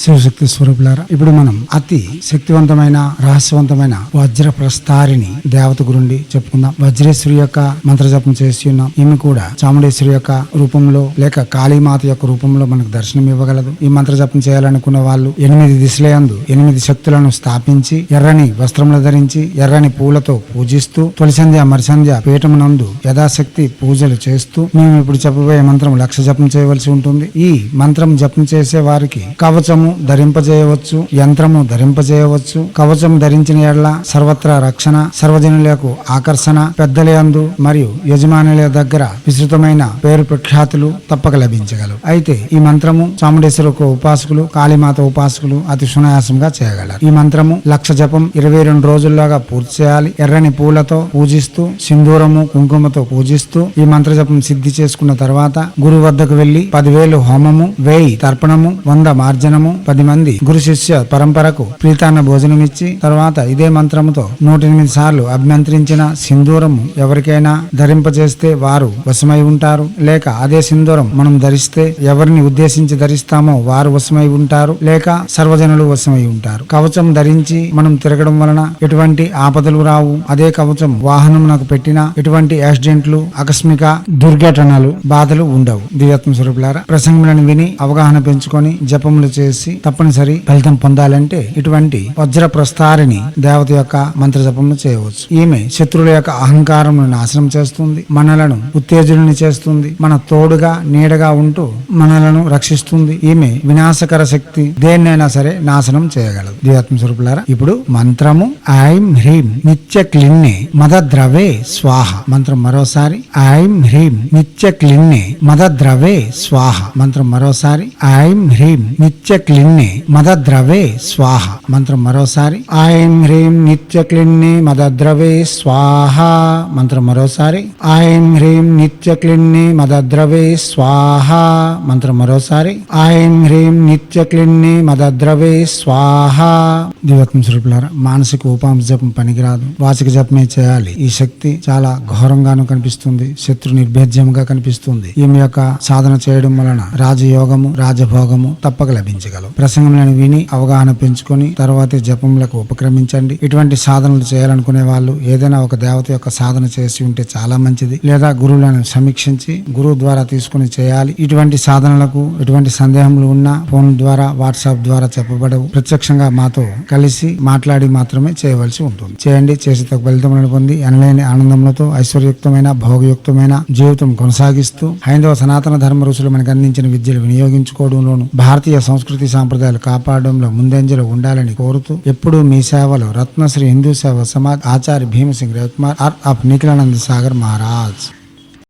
శివశక్తి స్వరూపులారా ఇప్పుడు మనం అతి శక్తివంతమైన రహస్యవంతమైన వజ్ర ప్రస్థారిని దేవత గురుండి చెప్పుకుందాం. వజ్రేశ్వరి యొక్క మంత్ర జపం చేసి ఉన్నాం. ఈమె కూడా చాముండేశ్వరి యొక్క రూపంలో లేక కాళీమాత యొక్క రూపంలో మనకు దర్శనం ఇవ్వగలదు. ఈ మంత్ర జపం చేయాలనుకున్న వాళ్ళు ఎనిమిది దిశలందు ఎనిమిది శక్తులను స్థాపించి ఎర్రని వస్త్రములు ధరించి ఎర్రని పూలతో పూజిస్తూ తొలిసంధ్య మరిసంధ్య పీఠమునందు యథాశక్తి పూజలు చేస్తూ మేము ఇప్పుడు చెప్పబోయే మంత్రం లక్ష జపం చేయవలసి ఉంటుంది. ఈ మంత్రం జపం చేసే వారికి కవచము ధరింపజేయవచ్చు యంత్రము ధరింపజేయవచ్చు. కవచం ధరించిన ఎడల సర్వత్రా రక్షణ సర్వజనులకు ఆకర్షణ పెద్దల యందు మరియు యజమానుల దగ్గర విస్తృతమైన పేరు ప్రఖ్యాతులు తప్పక లభించగలవు. అయితే ఈ మంత్రము చాముండేశ్వర ఉపాసకులు కాళీమాత ఉపాసకులు అతి సునాయాసంగా చేయగలరు. ఈ మంత్రము లక్ష జపం ఇరవై రెండు రోజుల్లోగా పూర్తి చేయాలి. ఎర్రని పూలతో పూజిస్తూ సింధూరము కుంకుమతో పూజిస్తూ ఈ మంత్ర జపం సిద్ధి చేసుకున్న తర్వాత గురువు వద్దకు వెళ్ళి పదివేలు హోమము వేయి తర్పణము వంద మార్జనము పది మంది గురు శిష్య పరంపరకు ప్రీతాన్న భోజనం ఇచ్చి తర్వాత ఇదే మంత్రముతో నూట ఎనిమిది సార్లు అభ్యంతరించిన సింధూరము ఎవరికైనా ధరింపజేస్తే వారు వశమై ఉంటారు. లేక అదే సింధూరం మనం ధరిస్తే ఎవరిని ఉద్దేశించి ధరిస్తామో వారు వశమై ఉంటారు. లేక సర్వజనులు వశమై ఉంటారు. కవచం ధరించి మనం తిరగడం వలన ఎటువంటి ఆపదలు రావు. అదే కవచం వాహనం నాకు పెట్టిన ఎటువంటి యాక్సిడెంట్లు ఆకస్మిక దుర్ఘటనలు బాధలు ఉండవు. దివ్యాత్మ స్వరూపులారా ప్రసంగులను విని అవగాహన పెంచుకొని జపములు చేసి తప్పనిసరి ఫలితం పొందాలంటే ఇటువంటి వజ్ర ప్రస్తారిని దేవత యొక్క మంత్ర జపములు చేయవచ్చు. ఈమె శత్రువుల యొక్క అహంకారమును నాశనం చేస్తుంది. మనలను ఉత్తేజులని చేస్తుంది. మన తోడుగా నీడగా ఉంటూ మనలను రక్షిస్తుంది. ఈమె వినాశకర శక్తి దేన్నైనా సరే నాశనం చేయగలదు. దివ్యాత్మ స్వరూపులారా ఇప్పుడు మంత్రము ఐం హ్రీం నిత్య క్లిన్నే మద ద్రవే స్వాహ. మంత్రం మరోసారి ఐం హ్రీం నిత్య క్లిన్నే మద ద్రవే స్వాహ. మంత్రం మరోసారి ఐం హ్రీం నిత్య క్లిన్ని మదద్రవే స్వాహ. మంత్రం మరోసారి. ఐం హ్రీం నిత్య క్లిన్ని మదద్రవే స్వాహ. మంత్రం మరోసారి. ఐం హ్రీం నిత్య క్లిన్ని మదద్రవే స్వాహ. మంత్రం మరోసారి. ఐం హ్రీం నిత్య క్లిన్ని మదద్రవే స్వాహ. దివత్వం స్వరూపులారా మానసిక ఉపాంశ జపం పనికిరాదు. వాచిక జపమే చేయాలి. ఈ శక్తి చాలా ఘోరంగాను కనిపిస్తుంది. శత్రు నిర్భేద్యంగా కనిపిస్తుంది. ఈమె యొక్క సాధన చేయడం వలన రాజయోగము రాజభోగము తప్పక లభించగలవు ప్రసంగములను విని అవగాహన పెంచుకొని తర్వాత జపములకు ఉపక్రమించండి. ఇటువంటి సాధనలు చేయాలనుకునే వాళ్ళు ఏదైనా ఒక దేవత యొక్క సాధన చేసి ఉంటే చాలా మంచిది. లేదా గురువులను సమీక్షించి గురువు ద్వారా తీసుకుని చేయాలి. ఇటువంటి సాధనలకు ఎటువంటి సందేహములు ఉన్నా ఫోన్ ద్వారా వాట్సాప్ ద్వారా చెప్పబడవు. ప్రత్యక్షంగా మాతో కలిసి మాట్లాడి మాత్రమే చేయవలసి ఉంటుంది. చేయండి. చేసి తగ్గ ఫలితములను పొంది అనలేని ఆనందములతో ఐశ్వర్యుక్తమైన భోగయుక్తమైన జీవితం కొనసాగిస్తూ హైందవ సనాతన ధర్మ ఋషులు మనకు అందించిన విద్యలు వినియోగించుకోవడంలోను భారతీయ సంస్కృతి సాంప్రదాయాలు కాపాడడంలో ముందంజలో ఉండాలని కోరుతూ ఎప్పుడూ మీ సేవలో రత్నశ్రీ హిందూ సేవ సమాజ్ ఆచార్య భీమసింగ్ రవికుమార్ ఆర్ ఆఫ్ నిఖిలానంద సాగర్ మహారాజ్.